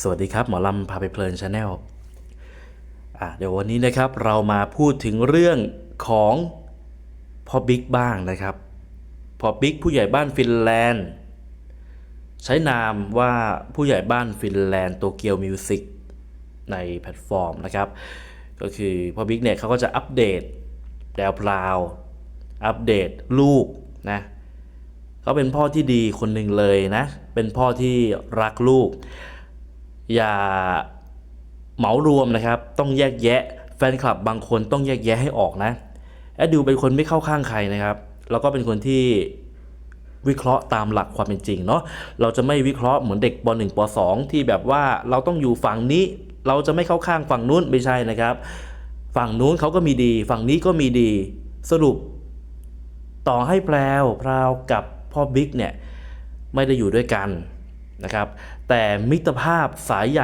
สวัสดีครับหมอลำพาไปเพลินชาแนลอะเดี๋ยววันนี้นะครับเรามาพูดถึงเรื่องของพ่อบิ๊กบ้างนะครับพ่อบิ๊กผู้ใหญ่บ้านฟินแลนด์ ใช้นามว่าผู้ใหญ่บ้านฟินแลนด์โตเกียวมิวสิกในแพลตฟอร์มนะครับ ก็คือพ่อบิ๊กเนี่ยเขาก็จะอัปเดตแดวพราว อัปเดตลูกนะเขาเป็นพ่อที่ดีคนหนึ่งเลยนะ เป็นพ่อที่รักลูก อย่าเหมารวมนะครับ ต้องแยกแยะแฟนคลับบางคนต้องแยกแยะให้ออกนะแอดดิวเป็นคนไม่เข้าข้างใครนะครับแล้วก็เป็นคนที่วิเคราะห์ตามหลักความเป็นจริงเนาะเราจะไม่วิเคราะห์เหมือนเด็กป .1 ป .2 ที่แบบว่าเราต้องอยู่ฝั่งนี้ เราจะไม่เข้าข้างฝั่งนู้นไม่ใช่นะครับ ฝั่งนู้นเขาก็มีดี ฝั่งนี้ก็มีดีสรุป ต่อให้แพรวพราวกับพ่อบิ๊กเนี่ยไม่ได้อยู่ด้วยกันนะครับ แต่มิตรภาพสายใย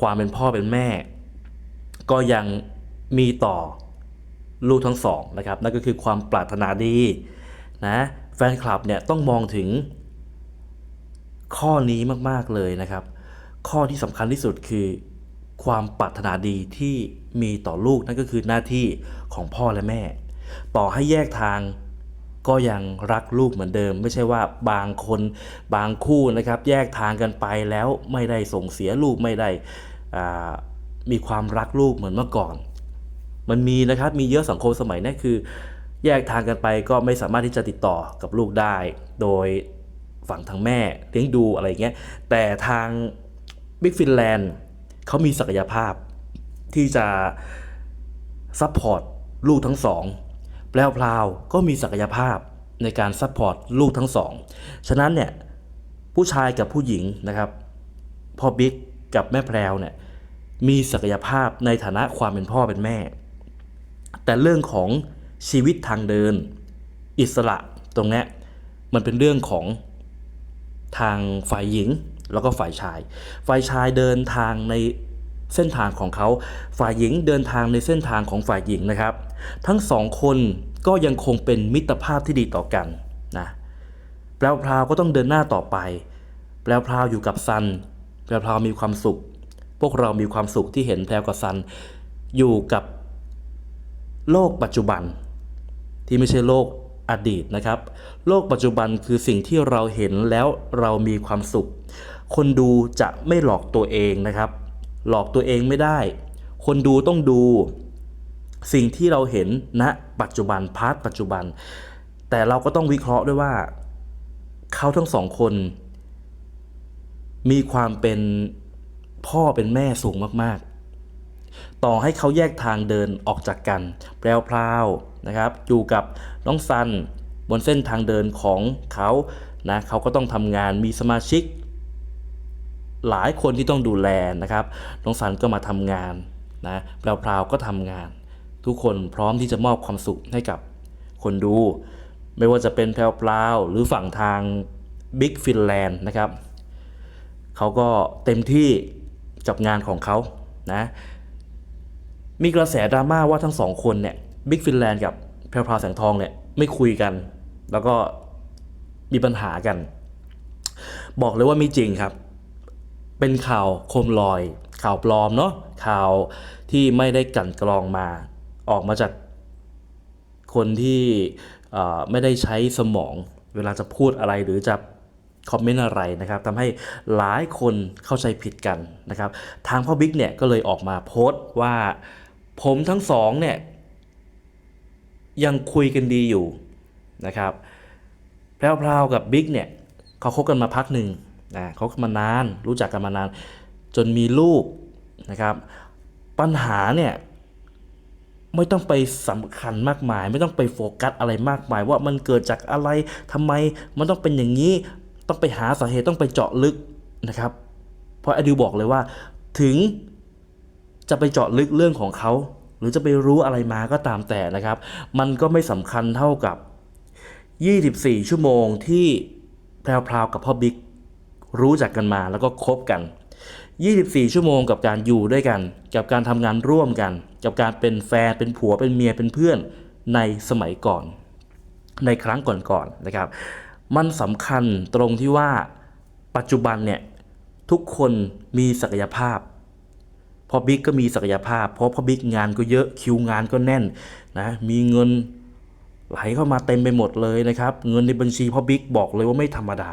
ความเป็นพ่อเป็นแม่ ก็ยังมีต่อลูกทั้งสองนะครับนั่นก็คือความปรารถนาดีนะแฟนคลับเนี่ยต้องมองถึงข้อนี้มากๆเลยนะครับ ข้อที่สำคัญที่สุดคือความปรารถนาดีที่มีต่อลูกนั่นก็คือหน้าที่ของพ่อและแม่ ต่อให้แยกทาง ก็ยังรักลูกเหมือนเดิม ไม่ใช่ว่าบางคนบางคู่นะครับ แยกทางกันไปแล้วไม่ได้ส่งเสียลูกไม่ได้มีความรักลูกเหมือนเมื่อก่อน มันมีนะครับมีเยอะสังคมสมัยนี้คือ แยกทางกันไปก็ไม่สามารถที่จะติดต่อกับลูกได้ โดยฝั่งทางแม่เลี้ยงดูอะไรเงี้ยแต่ทางบิ๊กฟินแลนด์เขามีศักยภาพที่จะซัพพอร์ตลูกทั้งสอง แปลวพลาวก็มีศักยภาพในการซัพพอร์ตลูกทั้งสอง ฉะนั้นเนี่ยผู้ชายกับผู้หญิงนะครับพ่อบิ๊กกับแม่แพรวเนี่ยมีศักยภาพในฐานะความเป็นพ่อเป็นแม่ แต่เรื่องของชีวิตทางเดิน อิสระตรงนี้มันเป็นเรื่องของทางฝ่ายหญิงแล้วก็ฝ่ายชาย ฝ่ายชายเดินทางใน เส้นทางของเขาฝ่ายหญิงเดินทางในเส้นทางของฝ่ายหญิงนะครับ ทั้งสองคนก็ยังคงเป็นมิตรภาพที่ดีต่อกันนะแปลวพราวก็ต้องเดินหน้าต่อไป แปลวพราวอยู่กับซันแปลวพราวมีความสุข พวกเรามีความสุขที่เห็นแพรวกับซันอยู่กับโลกปัจจุบัน ที่ไม่ใช่โลกอดีตนะครับ โลกปัจจุบันคือสิ่งที่เราเห็นแล้วเรามีความสุข คนดูจะไม่หลอกตัวเองนะครับ หลอกตัวเองไม่ได้ คนดูต้องดู สิ่งที่เราเห็นณปัจจุบันพาร์ทปัจจุบัน แต่เราก็ต้องวิเคราะห์ด้วยว่า เขาทั้งสองคน มีความเป็นพ่อเป็นแม่สูงมากๆ ต่อให้เขาแยกทางเดินออกจากกันแปลวพราวนะครับ อยู่กับน้องซันบนเส้นทางเดินของเขานะเขาก็ต้องทำงานมีสมาชิก หลายคนที่ต้องดูแลนะครับน้องซันก็มาทำงานนะแปลวพราวก็ทำงาน ทุกคนพร้อมที่จะมอบความสุขให้กับคนดู ไม่ว่าจะเป็นแพลวพราวหรือฝั่งทาง Big Finland นะครับเขาก็เต็มที่กับงานของเขานะมีกระแสดราม่าว่าทั้งสองคนเนี่ยบิ๊กฟินแลนด์กับแพรวพราวแสงทองเนี่ยไม่คุยกัน แล้วก็มีปัญหากัน บอกเลยว่าไมีจริงครับ เป็นข่าวโคมลอย ข่าวปลอมเนาะข่าวที่ไม่ได้กันกรองมา ออกมาจากคนที่ไม่ได้ใช้สมอง เวลาจะพูดอะไรหรือจะคอมเมนต์อะไรนะครับทำให้หลายคนเข้าใจผิดกันนะครับ ทางพ่อบิ๊กเนี่ยก็เลยออกมาโพสต์ว่าผมทั้งสองเนี่ยยังคุยกันดีอยู่นะครับแพรวพรากับบิ๊กเนี่ยเขาคบกันมาพักหนึ่ง นะเขาคบมานานรู้จักกันมานาน จนมีลูกนะครับปัญหาเนี่ยไม่ต้องไปสำคัญมากมาย ไม่ต้องไปโฟกัสอะไรมากมาย ว่ามันเกิดจากอะไรทำไมมันต้องเป็นอย่างนี้ต้องไปหาสาเหตุต้องไปเจาะลึกนะครับ เพราะอดิวบอกเลยว่าถึงจะไปเจาะลึกเรื่องของเขา หรือจะไปรู้อะไรมาก็ตามแต่นะครับ มันก็ไม่สำคัญเท่ากับ 24 ชั่วโมงที่แพรวๆกับพ่อบิ๊ก รู้จักกันมาแล้วก็คบกัน 24 ชั่วโมงกับการอยู่ด้วยกัน กับการทำงานร่วมกัน กับการเป็นแฟนเป็นผัวเป็นเมียเป็นเพื่อนในสมัยก่อน ในครั้งก่อนๆนะครับ มันสำคัญตรงที่ว่าปัจจุบันเนี่ยทุกคนมีศักยภาพพอบิ๊กก็มีศักยภาพ เพราะพอบิ๊กงานก็เยอะคิวงานก็แน่นนะมีเงินไหลเข้ามาเต็มไปหมดเลยนะครับ เงินในบัญชีพ่อบิ๊กบอกเลยว่าไม่ธรรมดา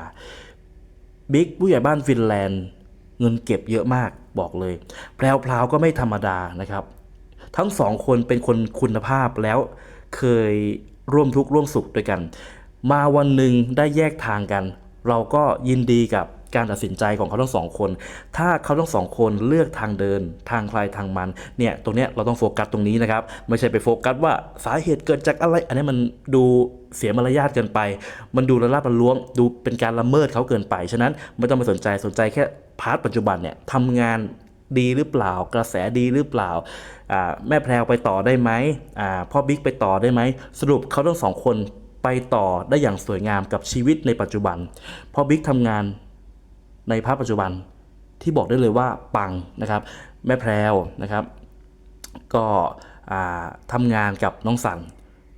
บิ๊กผู้ใหญ่บ้านฟินแลนด์ เงินเก็บเยอะมากบอกเลยแพรวพราก็ไม่ธรรมดานะครับ ทั้งสองคนเป็นคนคุณภาพแล้วเคยร่วมทุกข์ร่วมสุขด้วยกัน มาวันหนึ่งได้แยกทางกัน เราก็ยินดีกับ การตัดสินใจของเขาทั้งสองคน ถ้าเขาทั้งสองคนเลือกทางเดิน ทางใครทางมัน เนี่ย ตรงเนี้ยเราต้องโฟกัสตรงนี้นะครับ ไม่ใช่ไปโฟกัสว่าสาเหตุเกิดจากอะไร อันนี้มันดูเสียมารยาทเกินไป มันดูระลาบระล้วง ดูเป็นการละเมิดเขาเกินไป ฉะนั้นไม่ต้องไปสนใจ สนใจแค่พาร์ทปัจจุบันเนี่ยทำงานดีหรือเปล่า กระแสดีหรือเปล่า แม่แพรวไปต่อได้ไหมพ่อบิ๊กไปต่อได้ไหม สรุปเขาทั้งสองคนไปต่อได้อย่างสวยงามกับชีวิตในปัจจุบัน พ่อบิ๊กทำงาน ในภาพปัจจุบันที่บอกได้เลยว่าปังนะครับแม่แพรวนะครับ ก็ทำงานกับน้องสัน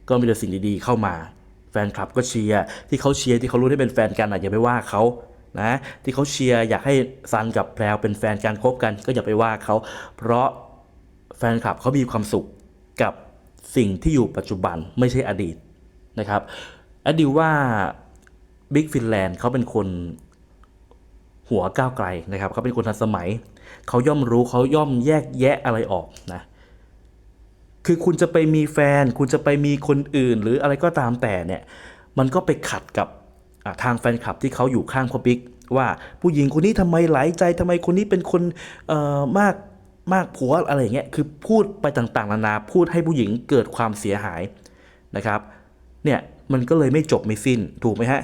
ก็มีแต่สิ่งดีๆเข้ามา แฟนคลับก็เชียร์ที่เขาเชียร์ที่เขารู้ได้เป็นแฟนกันอะอย่าไปว่าเขานะที่เขาเชียร์อยากให้ซันกับแพรวเป็นแฟนกันคบกันก็อย่าไปว่าเขาเพราะแฟนคลับเขามีความสุขกับสิ่งที่อยู่ปัจจุบันไม่ใช่อดีตนะครับอดดิวว่าบิ๊กฟินแลนด์เขาเป็นคน หัวก้าวไกลนะครับเขาเป็นคนทันสมัย เขาย่อมรู้เขาย่อมแยกแยะอะไรออกนะคือคุณจะไปมีแฟน คุณจะไปมีคนอื่น หรืออะไรก็ตามแต่เนี่ยมันก็ไปขัดกับทางแฟนคลับที่เขาอยู่ข้างพ่อบิ๊กว่าผู้หญิงคนนี้ทำไมหลายใจทำไมคนนี้เป็นคนมากมากผัวอะไรเงี้ยคือพูดไปต่างๆนานาพูดให้ผู้หญิงเกิดความเสียหายนะครับเนี่ยมันก็เลยไม่จบไม่สิ้นถูกไหมฮะ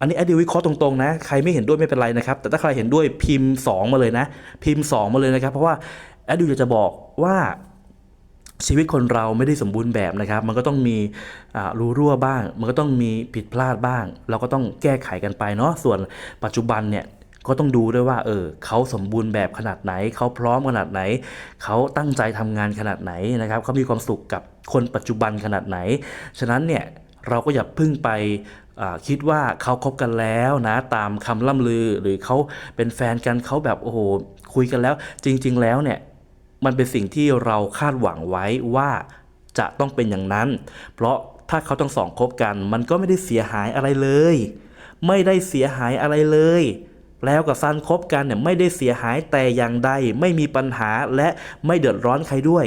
อันนี้แอดดิวิเคราะห์ตรงๆนะใครไม่เห็นด้วยไม่เป็นไรนะครับ แต่ถ้าใครเห็นด้วยพิมพ์ 2 มาเลยนะ พิมพ์ 2 มาเลยนะครับ เพราะว่าแอดดิวอยากจะบอกว่าชีวิตคนเราไม่ได้สมบูรณ์แบบนะครับ มันก็ต้องมีรูรั่วบ้าง มันก็ต้องมีผิดพลาดบ้าง เราก็ต้องแก้ไขกันไปเนาะส่วนปัจจุบันเนี่ยก็ต้องดูด้วยว่าเออเขาสมบูรณ์แบบขนาดไหน เขาพร้อมขนาดไหน เขาตั้งใจทำงานขนาดไหนนะครับเขามีความสุขกับคนปัจจุบันขนาดไหน ฉะนั้นเนี่ยเราก็อย่าพึ่งไป คิดว่าเขาคบกันแล้วนะตามคำล่ำลือหรือเขาเป็นแฟนกันเขาแบบโอ้โหคุยกันแล้ว จริง ๆ แล้วเนี่ยมันเป็นสิ่งที่เราคาดหวังไว้ว่าจะต้องเป็นอย่างนั้น เพราะถ้าเขาทั้งสองคบกัน มันก็ไม่ได้เสียหายอะไรเลย ไม่ได้เสียหายอะไรเลย แล้วกับซันคบกันเนี่ยไม่ได้เสียหายแต่อย่างใดไม่มีปัญหาและไม่เดือดร้อนใครด้วย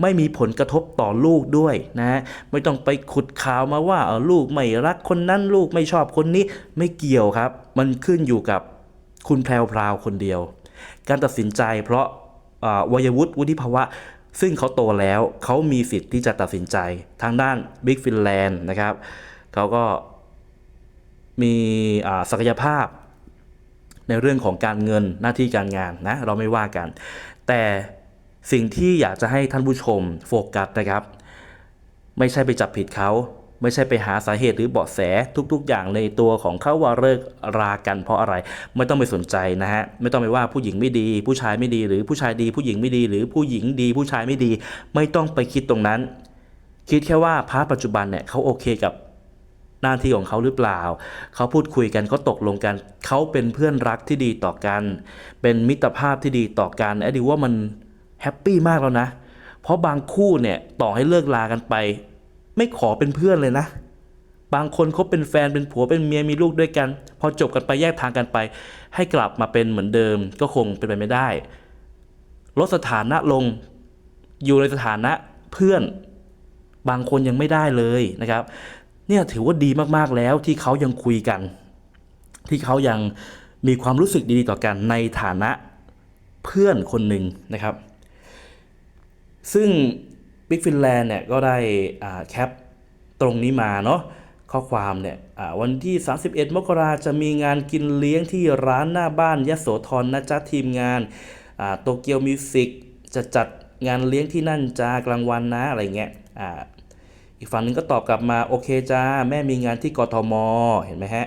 ไม่มีผลกระทบต่อลูกด้วยนะฮะไม่ต้องไปขุดข่าวมาว่าลูกไม่รักคนนั้นลูกไม่ชอบคนนี้ไม่เกี่ยวครับ มันขึ้นอยู่กับคุณแพรวพราวคนเดียว การตัดสินใจเพราะวัยวุฒิวุฒิภาวะ ซึ่งเขาโตแล้วเขามีสิทธิ์ที่จะตัดสินใจทางด้าน Big Finland นะครับเขาก็มีศักยภาพในเรื่องของการเงินหน้าที่การงานนะเราไม่ว่ากัน แต่ สิ่งที่อยากจะให้ท่านผู้ชมโฟกัสนะครับ ไม่ใช่ไปจับผิดเขาไม่ใช่ไปหาสาเหตุหรือเบาะแสทุก ๆ อย่างในตัวของเขาว่าเลิกรากันเพราะอะไร ไม่ต้องไปสนใจนะฮะไม่ต้องไปว่าผู้หญิงไม่ดี ผู้ชายไม่ดีหรือผู้ชายดี ผู้หญิงไม่ดี หรือผู้หญิงดี ผู้ชายไม่ดี ไม่ต้องไปคิดตรงนั้น คิดแค่ว่าพาร์ทปัจจุบันเนี่ยเขาโอเคกับหน้าที่ของเขาหรือเปล่า เขาพูดคุยกันเขาตกลงกัน เขาเป็นเพื่อนรักที่ดีต่อกัน เป็นมิตรภาพที่ดีต่อกันแอดดิว่ามัน แฮปปี้มากแล้วนะ เพราะบางคู่เนี่ยต่อให้เลิกลากันไป ไม่ขอเป็นเพื่อนเลยนะ บางคนเขาเป็นแฟนเป็นผัวเป็นเมียมีลูกด้วยกัน พอจบกันไปแยกทางกันไป ให้กลับมาเป็นเหมือนเดิมก็คงเป็นไปไม่ได้ ลดสถานะลงอยู่ในสถานะเพื่อนบางคนยังไม่ได้เลยนะครับ เนี่ยถือว่าดีมากๆแล้วที่เขายังคุยกัน ที่เขายังมีความรู้สึกดีๆต่อกันในฐานะเพื่อนคนหนึ่งนะครับ ซึ่ง Big Finland เนี่ยก็ได้แคปตรงนี้มาเนาะข้อความเนี่ยวันที่ 31 มกราจะมีงานกินเลี้ยงที่ร้านหน้าบ้านยโสธรนะจ๊ะทีมงานโตเกียวมิวสิกจะจัดงานเลี้ยงที่นั่นจ้ากลางวันนะอะไรเงี้ยออีกฝั่งหนึงก็ตอบกลับมา โอเคจ้า แม่มีงานที่กทม เห็นไหมฮะ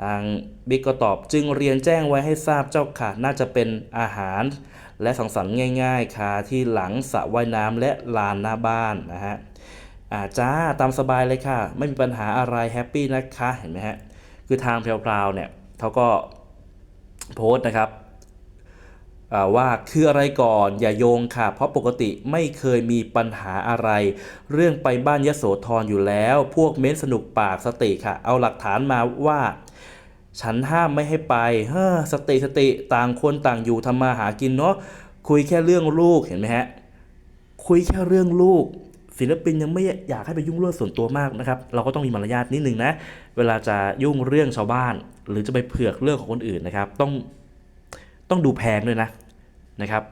ทางบิ๊กก็ตอบจึงเรียนแจ้งไว้ให้ทราบเจ้าค่ะ น่าจะเป็นอาหาร และสังสรรค์ง่าย ๆค่ะที่หลังสระว่ายน้ำและลานหน้าบ้านนะฮะอาจ้าตามสบายเลยค่ะ ไม่มีปัญหาอะไรแฮปปี้นะคะเห็นไหมฮะคือทางแพรวๆเนี่ยเขาก็โพสต์นะครับว่าคืออะไรก่อนอย่าโยงค่ะ เพราะปกติไม่เคยมีปัญหาอะไร เรื่องไปบ้านยโสธรอยู่แล้ว พวกเม้นสนุกปากสติค่ะ เอาหลักฐานมาว่า ฉันห้ามไม่ให้ไปเฮ้อสติสติต่างคนต่างอยู่ทำมาหากินเนาะคุยแค่เรื่องลูกเห็นไหมฮะคุยแค่เรื่องลูก ศิลปินยังไม่อยากให้ไปยุ่งเรื่องส่วนตัวมากนะครับ เราก็ต้องมีมารยาทนิดนึงนะ เวลาจะยุ่งเรื่องชาวบ้าน หรือจะไปเผือกเรื่องของคนอื่นนะครับ ต้องต้องดูแพงด้วยนะนะครับ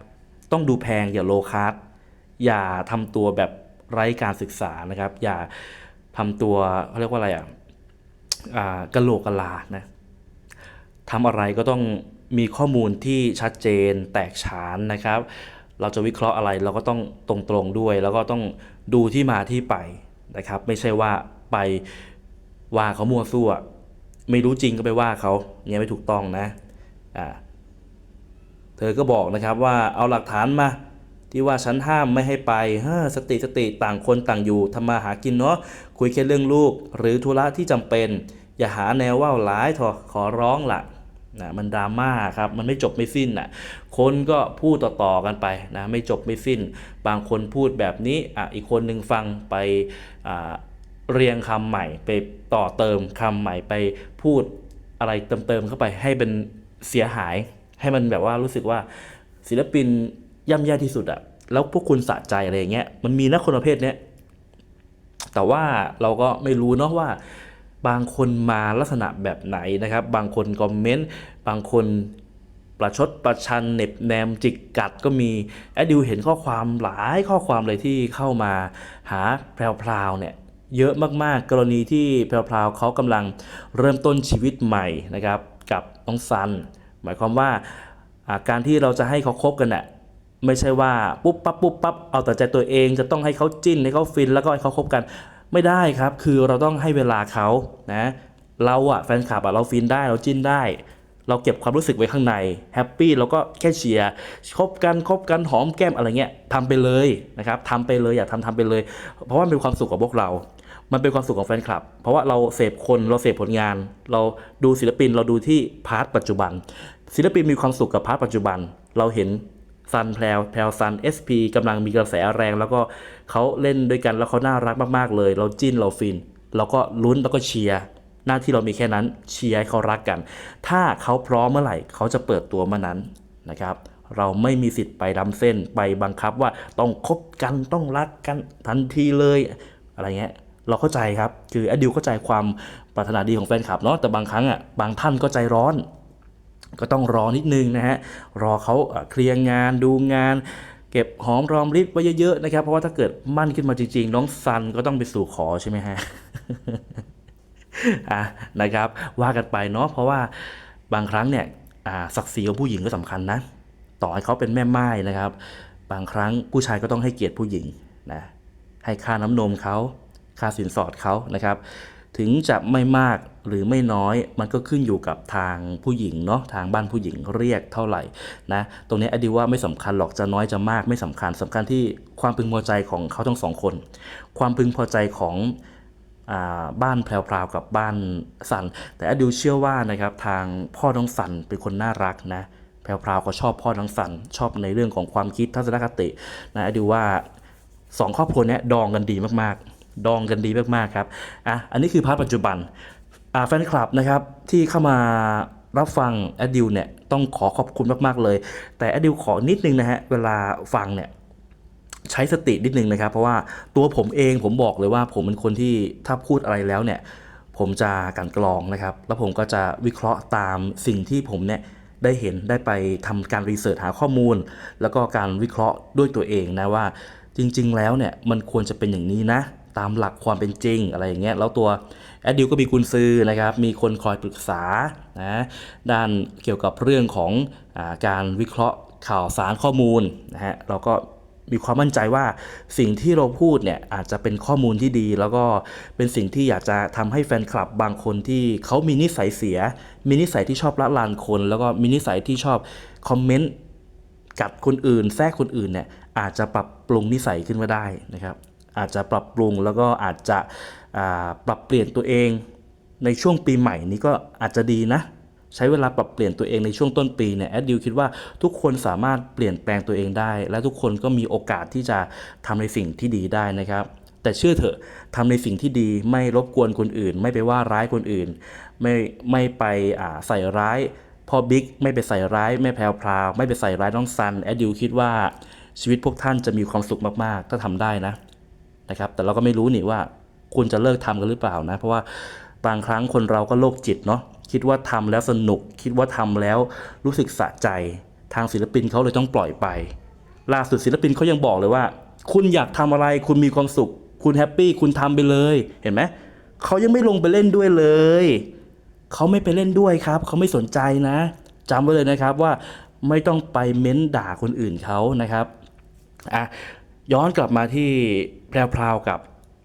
ต้องดูแพงอย่าโลคาร์อย่าทำตัวแบบไร้การศึกษานะครับ อย่าทำตัวเขาเรียกว่าอะไรอะอ่ากะโหลกกะลานะ ทำอะไรก็ต้องมีข้อมูลที่ชัดเจนแตกฉานนะครับ เราจะวิเคราะห์อะไรเราก็ต้องตรงๆด้วย แล้วก็ต้องดูที่มาที่ไปนะครับ ไม่ใช่ว่าไปว่าเขามั่วซั่ว ไม่รู้จริงก็ไปว่าเขาเนี่ยไม่ถูกต้องนะอ่าเธอก็บอกนะครับว่าเอาหลักฐานมาที่ว่าฉันห้ามไม่ให้ไปเฮ้สติสติต่างคนต่างอยู่ทำมาหากินเนาะคุยแค่เรื่องลูก หรือธุระที่จำเป็น อย่าหาแนวว่าวหลายทอขอร้องละนะมันดราม่าครับ มันไม่จบไม่สิ้นนะคนก็พูดต่อๆกันไปนะไม่จบไม่สิ้น บางคนพูดแบบนี้อะอีกคนหนึ่งฟังไปอ่าเรียงคำใหม่ไปต่อเติมคำใหม่ไปพูดอะไรเติมๆเข้าไปให้เป็นเสียหาย ให้มันแบบว่ารู้สึกว่าศิลปินย่ำแย่ที่สุดอะแล้วพวกคุณสะใจอะไรอย่างเงี้ยมันมีนะคนประเภทเนี้ยแต่ว่าเราก็ไม่รู้เนาะว่า บางคนมาลักษณะแบบไหนนะครับ บางคนคอมเมนต์ บางคนประชดประชันเหน็บแนมจิกกัดก็มีแอดดิวเห็นข้อความหลายข้อความเลยที่เข้ามาหาแพรวๆเนี่ยเยอะมากๆ กรณีที่แพรวๆเขากำลังเริ่มต้นชีวิตใหม่นะครับกับน้องซัน หมายความว่าอ่าการที่เราจะให้เขาคบกันน่ะไม่ใช่ว่าปุ๊บปั๊บปุ๊บปั๊บเอาแต่ใจตัวเองจะต้องให้เขาจิ้นให้เขาฟินแล้วก็ให้เขาคบกัน ไม่ได้ครับ คือเราต้องให้เวลาเขานะเราอะแฟนคลับอะเราฟินได้เราจิ้นได้ เราเก็บความรู้สึกไว้ข้างในแฮปปี้เราก็แค่เชียร์คบกันคบกันหอมแก้มอะไรเงี้ยทำไปเลยนะครับทำไปเลยอยากทำทำไปเลย เพราะว่ามันเป็นความสุขของพวกเรา มันเป็นความสุขของแฟนคลับ เพราะว่าเราเสพคนเราเสพผลงาน เราดูศิลปินเราดูที่พาร์ทปัจจุบัน ศิลปินมีความสุขกับพาร์ทปัจจุบัน เราเห็น ซันแพลวแพลวซัน SP กำลังมีกระแสแรง แล้วก็เขาเล่นด้วยกันแล้วเขาน่ารักมากๆเลย เราจิ้นเราฟิน เราก็ลุ้นแล้วก็เชียร์หน้าที่เรามีแค่นั้นเชียร์ให้เขารักกัน ถ้าเขาพร้อมเมื่อไหร่เขาจะเปิดตัวเมื่อนั้นนะครับ เราไม่มีสิทธิ์ไปดำเส้นไปบังคับว่าต้องคบกันต้องรักกันทันทีเลยอะไรเงี้ยเราเข้าใจครับ คืออดิวเข้าใจความปรารถนาดีของแฟนคลับเนาะแต่บางครั้งอะบางท่านก็ใจร้อน ก็ต้องรอนิดนึงนะฮะรอเขาเคลียร์งานดูงาน เก็บหอมรอมริบไว้เยอะๆนะครับ เพราะว่าถ้าเกิดมั่นขึ้นมาจริงๆ น้องซันก็ต้องไปสู่ขอใช่ไหมฮะอะนะครับว่ากันไปเนาะเพราะว่าบางครั้งเนี่ยศักดิ์ศรีของผู้หญิงก็สำคัญนะ ต่อให้เขาเป็นแม่ไม้นะครับ บางครั้งผู้ชายก็ต้องให้เกียรติผู้หญิงนะให้ค่าน้ำนมเขาค่าสินสอดเขานะครับ ถึงจะไม่มากหรือไม่น้อยมันก็ขึ้นอยู่กับทางผู้หญิงเนาะทางบ้านผู้หญิงเรียกเท่าไหร่นะตรงนี้อดีว่าไม่สำคัญหรอกจะน้อยจะมากไม่สำคัญสำคัญที่ความพึงพอใจของเขาทั้งสองคน ความพึงพอใจของอบ้านแพรวๆกับบ้านสัน แต่อดิวเชื่อว่านะครับทางพ่อน้องสันเป็นคนน่ารักนะแพรวๆก็ชอบพ่อน้องสันชอบในเรื่องของความคิดทัศนคตินะอดิวว่าสองครอบครัวนี้ดองกันดีมากๆ ดองกันดีมากๆครับอะอันนี้คือพาร์ทปัจจุบันอ่าแฟนคลับนะครับที่เข้ามารับฟังแอดดิวเนี่ยต้องขอขอบคุณมากๆเลย แต่แอดดิวขอนิดนึงนะฮะเวลาฟังเนี่ยใช้สตินิดนึงนะครับ เพราะว่าตัวผมเองผมบอกเลยว่าผมเป็นคนที่ถ้าพูดอะไรแล้วเนี่ยผมจะกันกรองนะครับ แล้วผมก็จะวิเคราะห์ตามสิ่งที่ผมเนี่ยได้เห็นได้ไปทำการรีเสิร์ชหาข้อมูล แล้วก็การวิเคราะห์ด้วยตัวเองนะว่าจริง ๆ แล้วเนี่ยมันควรจะเป็นอย่างนี้นะ ตามหลักความเป็นจริงอะไรอย่างเงี้ยแล้วตัวแอดดิวก็มีกุญซือนะครับมีคนคอยปรึกษานะด้านเกี่ยวกับเรื่องของอาการวิเคราะห์ข่าวสารข้อมูลนะฮะเราก็มีความมั่นใจว่าสิ่งที่เราพูดเนี่ยอาจจะเป็นข้อมูลที่ดี แล้วก็เป็นสิ่งที่อยากจะทำให้แฟนคลับบางคนที่เขามีนิสัยเสีย มีนิสัยที่ชอบละลานคน แล้วก็มีนิสัยที่ชอบคอมเมนต์กัดคนอื่นแทรกคนอื่นเนี่ยอาจจะปรับปรุงนิสัยขึ้นมาได้นะครับ อาจจะปรับปรุงแล้วก็อาจจะปรับเปลี่ยนตัวเอง ในช่วงปีใหม่นี้ก็อาจจะดีนะ ใช้เวลาปรับเปลี่ยนตัวเองในช่วงต้นปีเนี่ยแอดดิวคิดว่าทุกคนสามารถเปลี่ยนแปลงตัวเองได้ และทุกคนก็มีโอกาสที่จะทำในสิ่งที่ดีได้นะครับแต่เชื่อเถอะทำในสิ่งที่ดีไม่รบกวนคนอื่น ไม่ไปว่าร้ายคนอื่น ไม่ไม่ไปใส่ร้ายพ่อบิ๊กไม่ไปใส่ร้ายแม่แพรวพราวไม่ไปใส่ร้ายน้องซันแอดดิวคิดว่าชีวิตพวกท่านจะมีความสุขมากๆ ถ้าทำได้นะ นะครับ แต่เราก็ไม่รู้นี่ว่าคุณจะเลิกทำกันหรือเปล่านะ เพราะว่าบางครั้งคนเราก็โรคจิตเนาะคิดว่าทำแล้วสนุก คิดว่าทำแล้วรู้สึกสะใจ ทางศิลปินเขาเลยต้องปล่อยไป ล่าสุดศิลปินเขายังบอกเลยว่า คุณอยากทำอะไร คุณมีความสุข คุณแฮปปี้คุณทำไปเลยเห็นไหมเขายังไม่ลงไปเล่นด้วยเลยเขาไม่ไปเล่นด้วยครับเขาไม่สนใจนะจำไว้เลยนะครับว่าไม่ต้องไปเม้นด่าคนอื่นเขานะครับอะย้อนกลับมาที่ แพรวๆกับ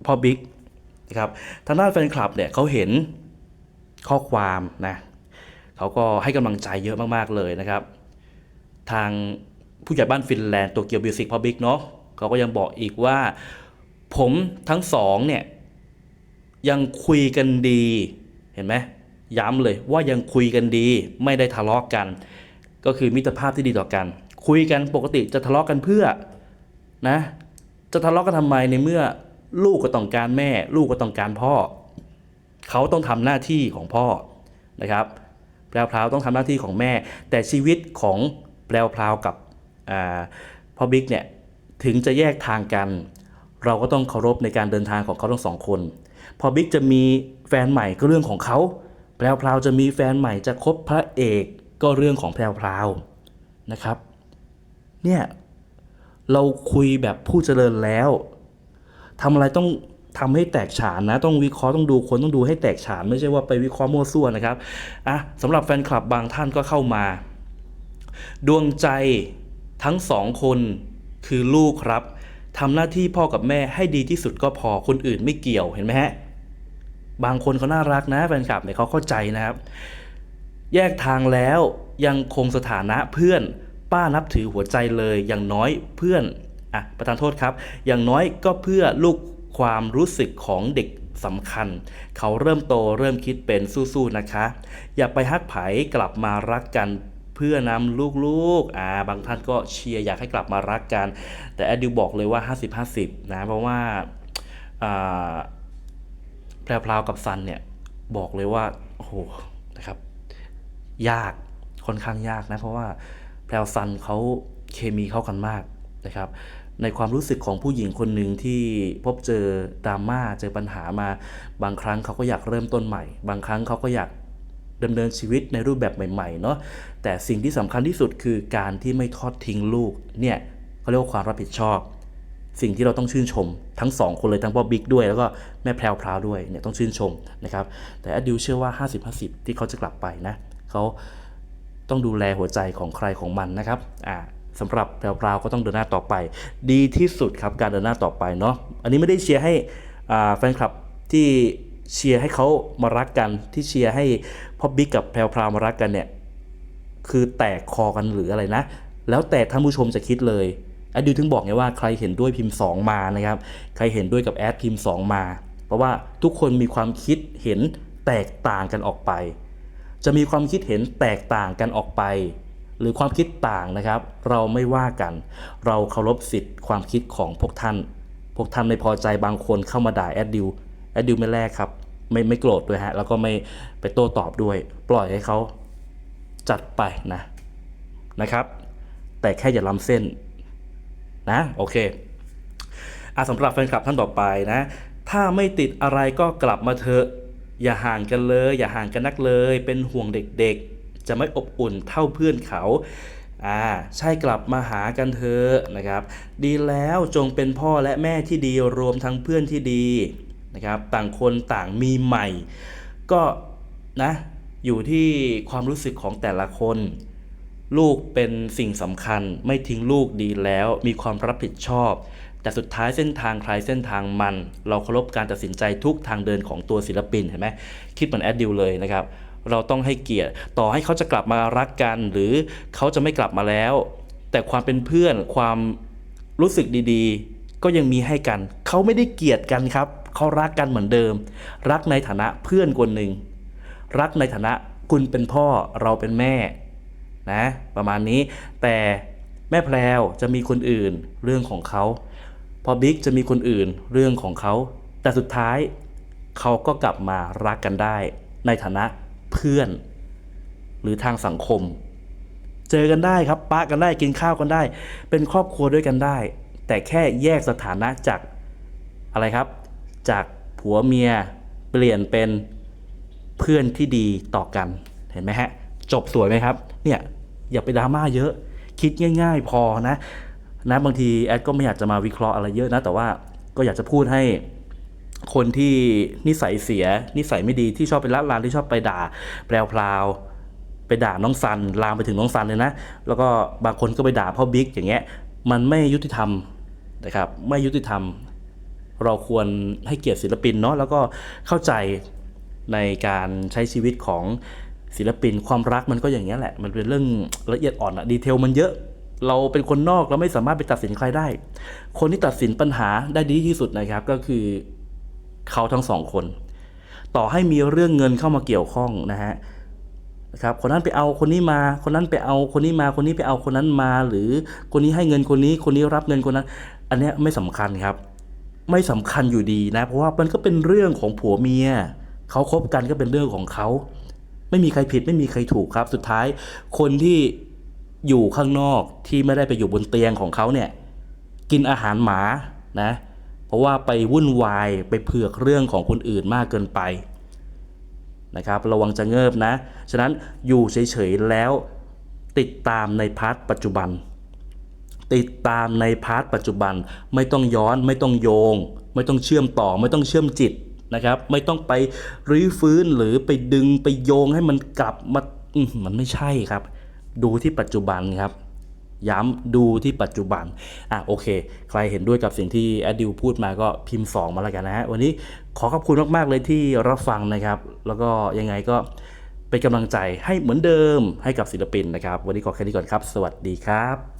พ่อบิ๊กนะครับทางด้านแฟนคลับเนี่ยเขาเห็นข้อความนะเขาก็ให้กำลังใจเยอะมากๆเลยนะครับ ทางผู้ใหญ่บ้านฟินแลนด์ตัวเกียวมิวสิกพ่อบิ๊กเนาะเขาก็ยังบอกอีกว่า ผมทั้งสองเนี่ยยังคุยกันดีเห็นไหมย้ำเลยว่ายังคุยกันดีไม่ได้ทะเลาะกัน ก็คือมิตรภาพที่ดีต่อกัน คุยกันปกติจะทะเลาะกันเพื่อนะ จะทะเลาะกันทำไมในเมื่อลูกก็ต้องการแม่ ลูกก็ต้องการพ่อ เขาต้องทำหน้าที่ของพ่อนะครับแพรวพราวต้องทำหน้าที่ของแม่ แต่ชีวิตของแพรวพราวกับพ่อบิ๊กเนี่ยถึงจะแยกทางกัน เราก็ต้องเคารพในการเดินทางของเขาทั้งสองคนพอบิ๊กจะมีแฟนใหม่ก็เรื่องของเขาแพรวพราวจะมีแฟนใหม่จะคบพระเอกก็เรื่องของแพรวพราวนะครับ เนี่ย เราคุยแบบผู้เจริญแล้วทำอะไรต้องทำให้แตกฉานนะ ต้องวิเคราะห์ต้องดูคนต้องดูให้แตกฉาน ไม่ใช่ว่าไปวิเคราะห์มั่วซั่วนะครับอะสำหรับแฟนคลับบางท่านก็เข้ามา ดวงใจทั้งสองคนคือลูกครับทำหน้าที่พ่อกับแม่ให้ดีที่สุดก็พอคนอื่นไม่เกี่ยวเห็นไหมฮะบางคนเขาน่ารักนะแฟนคลับเนี่ยเขาเข้าใจนะครับ แยกทางแล้วยังคงสถานะเพื่อน ป้านับถือหัวใจเลยอย่างน้อยเพื่อนอะประธานโทษครับ อย่างน้อยก็เพื่อลูกความรู้สึกของเด็กสำคัญ เขาเริ่มโตเริ่มคิดเป็นสู้ๆนะคะ อย่าไปฮักไผกลับมารักกันเพื่อนำลูกๆอ่าบางท่านก็เชียร์อยากให้กลับมารักกัน แต่แอดดิวบอกเลยว่า 50-50 นะเพราะว่าแพรวๆกับซันเนี่ยบอกเลยว่าโอ้โหนะครับยากค่อนข้างยากนะเพราะว่า แพรวซันเขาเคมีเข้ากันมากนะครับ ในความรู้สึกของผู้หญิงคนหนึ่งที่พบเจอดราม่าเจอปัญหามา บางครั้งเขาก็อยากเริ่มต้นใหม่ บางครั้งเขาก็อยากดำเนินชีวิตในรูปแบบใหม่ๆเนาะแต่สิ่งที่สำคัญที่สุดคือการที่ไม่ทอดทิ้งลูกเนี่ยเขาเรียกว่าความรับผิดชอบ สิ่งที่เราต้องชื่นชม ทั้งสองคนเลยทั้งบ๊อบบิ๊กด้วย แล้วก็แม่แพรวพราวด้วยเนี่ยต้องชื่นชมนะครับแต่อดิวเชื่อว่า 50-50 ที่เขาจะกลับไปนะเขา ต้องดูแลหัวใจของใครของมันนะครับอ่าสำหรับแพรวพราวก็ต้องเดินหน้าต่อไป ดีที่สุดครับการเดินหน้าต่อไปเนาะอันนี้ไม่ได้เชียร์ให้อ่าแฟนคลับที่เชียร์ให้เขามารักกันที่เชียร์ให้พ่อบิ๊กกับแพรวมารักกันเนี่ยคือแตกคอกันหรืออะไรนะ แล้วแต่ท่านผู้ชมจะคิดเลยแอดดิวถึงบอกไงว่าใครเห็นด้วยพิมพ์ 2 มานะครับ ใครเห็นด้วยกับแอดพิมพ์ 2 มา เพราะว่าทุกคนมีความคิดเห็นแตกต่างกันออกไป จะมีความคิดเห็นแตกต่างกันออกไป หรือความคิดต่างนะครับ เราไม่ว่ากัน เราเคารพสิทธิ์ความคิดของพวกท่าน พวกท่านไม่พอใจบางคนเข้ามาด่าแอดดิวแอดดิวไม่แลกครับ ไม่ไม่โกรธด้วยฮะ แล้วก็ไม่ไปโต้ตอบด้วย ปล่อยให้เขาจัดไปนะนะครับ แต่แค่อย่าล้ำเส้นนะโอเคอะสำหรับแฟนคลับท่านต่อไปนะ ถ้าไม่ติดอะไรก็กลับมาเถอะ อย่าห่างกันเลย อย่าห่างกันนักเลย เป็นห่วงเด็กๆ จะไม่อบอุ่นเท่าเพื่อนเขาอ่าใช่กลับมาหากันเถอะนะครับ ดีแล้วจงเป็นพ่อและแม่ที่ดีรวมทั้งเพื่อนที่ดีนะครับต่างคนต่างมีใหม่ ก็นะอยู่ที่ความรู้สึกของแต่ละคน ลูกเป็นสิ่งสำคัญไม่ทิ้งลูกดีแล้วมีความรับผิดชอบแต่สุดท้ายเส้นทางใครเส้นทางมัน เราเคารพการตัดสินใจทุกทางเดินของตัวศิลปินเห็นไหมคิดเหมือนแอดดิวเลยนะครับเราต้องให้เกียรติต่อให้เขาจะกลับมารักกัน หรือเขาจะไม่กลับมาแล้ว แต่ความเป็นเพื่อนความรู้สึกดีๆ ก็ยังมีให้กัน เขาไม่ได้เกลียดกันครับเขารักกันเหมือนเดิม รักในฐานะเพื่อนคนหนึ่งรักในฐานะคุณเป็นพ่อเราเป็นแม่นะประมาณนี้แต่แม่แพรวจะมีคนอื่นเรื่องของเขา พอบิ๊กจะมีคนอื่นเรื่องของเขา แต่สุดท้ายเขาก็กลับมารักกันได้ ในฐานะเพื่อน หรือทางสังคม เจอกันได้ครับปะกันได้กินข้าวกันได้ เป็นครอบครัวด้วยกันได้ แต่แค่แยกสถานะจากอะไรครับ จากผัวเมียเปลี่ยนเป็นเพื่อนที่ดีต่อกันเห็นไหมฮะ จบสวยไหมครับ เนี่ยอย่าไปดราม่าเยอะ คิดง่าย ๆ พอนะ นะบางทีแอดก็ไม่อยากจะมาวิเคราะห์อะไรเยอะนะ แต่ว่าก็อยากจะพูดให้คนที่นิสัยเสีย นิสัยไม่ดีที่ชอบไปละลานที่ชอบไปด่าแปลวพลาวไปด่าน้องซันลามไปถึงน้องซันเลยนะ แล้วก็บางคนก็ไปด่าพ่อบิ๊กอย่างเงี้ย มันไม่ยุติธรรมนะครับไม่ยุติธรรม เราควรให้เกียรติศิลปินเนาะแล้วก็เข้าใจในการใช้ชีวิตของศิลปินความรักมันก็อย่างเงี้ยแหละ มันเป็นเรื่องละเอียดอ่อนอะดีเทลมันเยอะ เราเป็นคนนอกเราไม่สามารถไปตัดสินใครได้ คนที่ตัดสินปัญหาได้ดีที่สุดนะครับ ก็คือเขาทั้งสองคน ต่อให้มีเรื่องเงินเข้ามาเกี่ยวข้องนะฮะนะครับคนนั้นไปเอาคนนี้มา คนนั้นไปเอาคนนี้มาคนนี้ไปเอาคนนั้นมา หรือคนนี้ให้เงินคนนี้ คนนี้รับเงินคนนั้น อันเนี้ยไม่สำคัญครับ ไม่สำคัญอยู่ดีนะ เพราะว่ามันก็เป็นเรื่องของผัวเมียเขาคบกันก็เป็นเรื่องของเขาไม่มีใครผิดไม่มีใครถูกครับ สุดท้ายคนที่ อยู่ข้างนอกที่ไม่ได้ไปอยู่บนเตียงของเขาเนี่ยกินอาหารหมานะเพราะว่าไปวุ่นวายไปเผือกเรื่องของคนอื่นมากเกินไปนะครับระวังจะเงิบนะ ฉะนั้นอยู่เฉยๆแล้วติดตามในพาร์ทปัจจุบัน ติดตามในพาร์ทปัจจุบันไม่ต้องย้อนไม่ต้องโยง ไม่ต้องเชื่อมต่อไม่ต้องเชื่อมจิตนะครับไม่ต้องไปรื้อฟื้นหรือไปดึงไปโยงให้มันกลับมามันไม่ใช่ครับ ดูที่ปัจจุบันครับ ย้ำดูที่ปัจจุบัน อะโอเค ใครเห็นด้วยกับสิ่งที่แอดดิวพูดมาก็พิมพ์ 2 มาแล้วกันนะฮะ วันนี้ขอขอบคุณมากๆเลยที่รับฟังนะครับ แล้วก็ยังไงก็เป็นกำลังใจให้เหมือนเดิมให้กับศิลปินนะครับ วันนี้ขอแค่นี้ก่อนครับ สวัสดีครับ